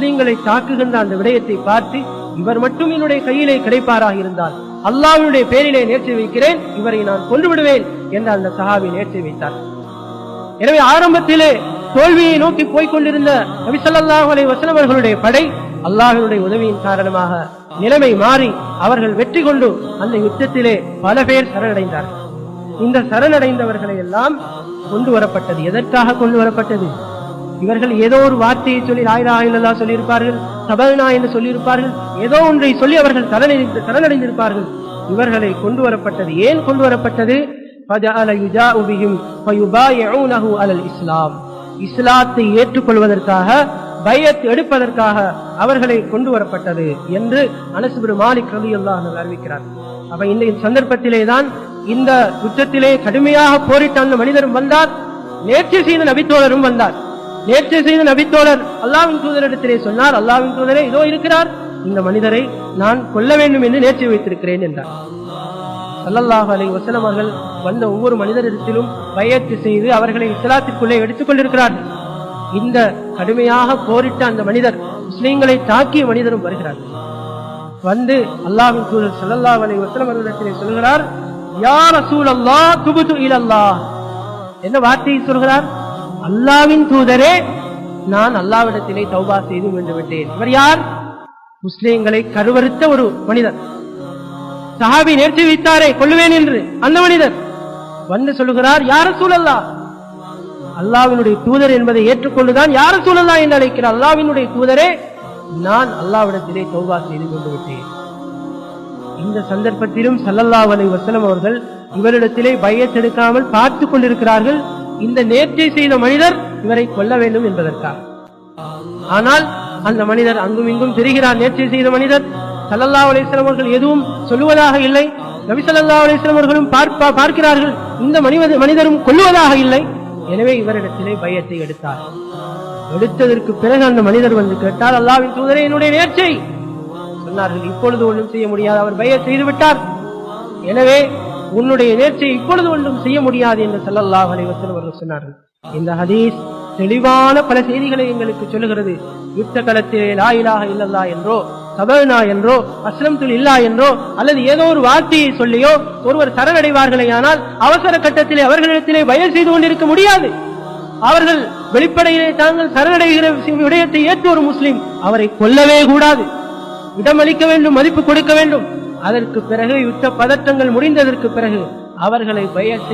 முஸ்லிம்களை தாக்குகின்ற அந்த விடயத்தை பார்த்து இவர் மட்டும் என்னுடைய கையிலே கிடைப்பாராக இருந்தால் அல்லாவுடைய பேரிலே நேர்ச்சி வைக்கிறேன் இவரை நான் கொன்றுவிடுவேன் என்று அந்த சஹாபி நேர்ச்சி வைத்தார். எனவே ஆரம்பத்திலே தோல்வியை நோக்கி போய்கொண்டிருந்த கொண்டிருந்த நபிசல்லாஹு அலைஹி அவர்களுடைய படை அல்லாஹனுடைய உதவியின் காரணமாக நிலைமை மாறி அவர்கள் வெற்றி கொண்டு அந்த யுத்தத்திலே பல பேர் சரணடைந்தார்கள். இந்த சரணடைந்தவர்களை எல்லாம் கொண்டு வரப்பட்டது. எதற்காக கொண்டு வரப்பட்டது? இவர்கள் ஏதோ ஒரு வார்த்தையை சொல்லி ராயிலா இல்லல்லா சொல்லியிருப்பார்கள் சபல்னா என்று சொல்லியிருப்பார்கள் ஏதோ ஒன்றை சொல்லி அவர்கள் சரணடைந்து சரணடைந்திருப்பார்கள் இவர்களை கொண்டு வரப்பட்டது ஏன் கொண்டு வரப்பட்டது? இஸ்லாம். இஸ்லாத்தை ஏற்றுக்கொள்வதற்காக பயத்து எடுப்பதற்காக அவர்களை கொண்டு வரப்பட்டது என்று அனசுபுரு மாலிக் ரவி அல்லாஹ் அறிவிக்கிறார். அப்ப இந்த சந்தர்ப்பத்திலே தான் இந்த யுத்தத்திலே கடுமையாக போரிட்ட அந்த மனிதரும் வந்தார் நேர்ச்சி செய்த நபித்தோழரும் வந்தார். நேற்று செய்த நபித்தோழர் அல்லாவின் தூதரிடத்திலே சொன்னார் அல்லாவின் தூதரே இதோ இருக்கிறார். இந்த மனிதரை நான் கொல்ல வேண்டும் என்று நேற்று வைத்திருக்கிறேன் என்றார். சல்லல்லாஹ் அலை வசலம் அவர்கள் வந்த ஒவ்வொரு மனிதரிடத்திலும் பயத்து செய்து அவர்களை இஸ்லாத்திற்குள்ளே எடுத்துக் கொண்டிருக்கிறார் இந்த கடுமையாக போரிட்ட அந்த மனிதர் முஸ்லீம்களை தாக்கிய மனிதரும் வருகிறார் வந்து அல்லாஹின் தூதர் சல்லல்லா அலை வசலம் அவர்களிடத்திலே சொல்கிறார் யா ரசூலல்லாஹ் துபுது இலல்லாஹ். என்ன வார்த்தையை சொல்கிறார்? அல்லாஹ்வின் தூதரே நான் அல்லாஹ்விடத்திலே தௌபா செய்து மீண்டு விட்டேன் இவர் யார்? முஸ்லிம்களை கருவறுத்த ஒரு மனிதர் சஹாபி நேற்று வைத்தாரே கொள்ளுவேன் என்று. அந்த மனிதர் வந்து சொல்லுகிறார் யார சூழல்லா அல்லாவினுடைய தூதர் என்பதை ஏற்றுக்கொண்டுதான் யார சூழல்லா என்று அழைக்கிறார். அல்லாவினுடைய தூதரே நான் அல்லாவிடத்திலே தௌபா செய்து கொண்டு விட்டேன் இந்த சந்தர்ப்பத்திலும் சல்லல்லா அலை வசலம் அவர்கள் இவரிடத்திலே பயத்தெடுக்காமல் பார்த்து கொண்டிருக்கிறார்கள். இந்த நேர்ச்சை செய்த மனிதர் இவரை கொல்ல வேண்டும் என்பதற்காக. ஆனால் அந்த மனிதர் அங்கும் இங்கும் தெரிகிறார். நேர்ச்சை செய்த மனிதர் சல்லல்லா அலிஸ்லாம் அவர்கள் எதுவும் சொல்லுவதாக இல்லை. நபி சல்லா அலிஸ்லாம் அவர்களும் பார்ப்பா- பார்க்கிறார்கள். இந்த மனித மனிதரும் கொல்லுவதாக இல்லை. எனவே இவரிடத்திலே பயத்தை எடுத்தார். எடுத்ததற்கு பிறகு அந்த மனிதர் வந்து கேட்டார் அல்லாவின் தூதரே என்னுடைய நேர்ச்சை சொன்னார்கள். இப்பொழுது ஒன்றும் செய்ய முடியாது. அவர் பய செய்து விட்டார் எனவே உன்னுடைய நேர்ச்சியை இப்பொழுது ஒன்றும் செய்ய முடியாது என்று சொல்லல்லா அலைஹி அவர்கள் சொன்னார்கள். இந்த ஹதீஸ் தெளிவான பல செய்திகளை எங்களுக்கு சொல்லுகிறது. யுத்த களத்திலே லாயிலாக இல்லல்லா என்றோ சபனா என்றோ அஸ்லம்துல் இல்லா என்றோ அல்லது ஏதோ ஒரு வார்த்தையை சொல்லியோ ஒருவர் சரணடைவார்களே ஆனால் அவசர கட்டத்திலே அவர்களிடத்திலே பயல் செய்து கொண்டிருக்க முடியாது. அவர்கள் வெளிப்படையிலே தாங்கள் சரணடைகிற விடயத்தை ஏற்று ஒரு முஸ்லிம் அவரை கொல்லவே கூடாது. இடமளிக்க வேண்டும் மதிப்பு கொடுக்க வேண்டும். அதற்கு பிறகு யுத்த பதற்றங்கள் முடிந்ததற்கு பிறகு அவர்களை பயத்தை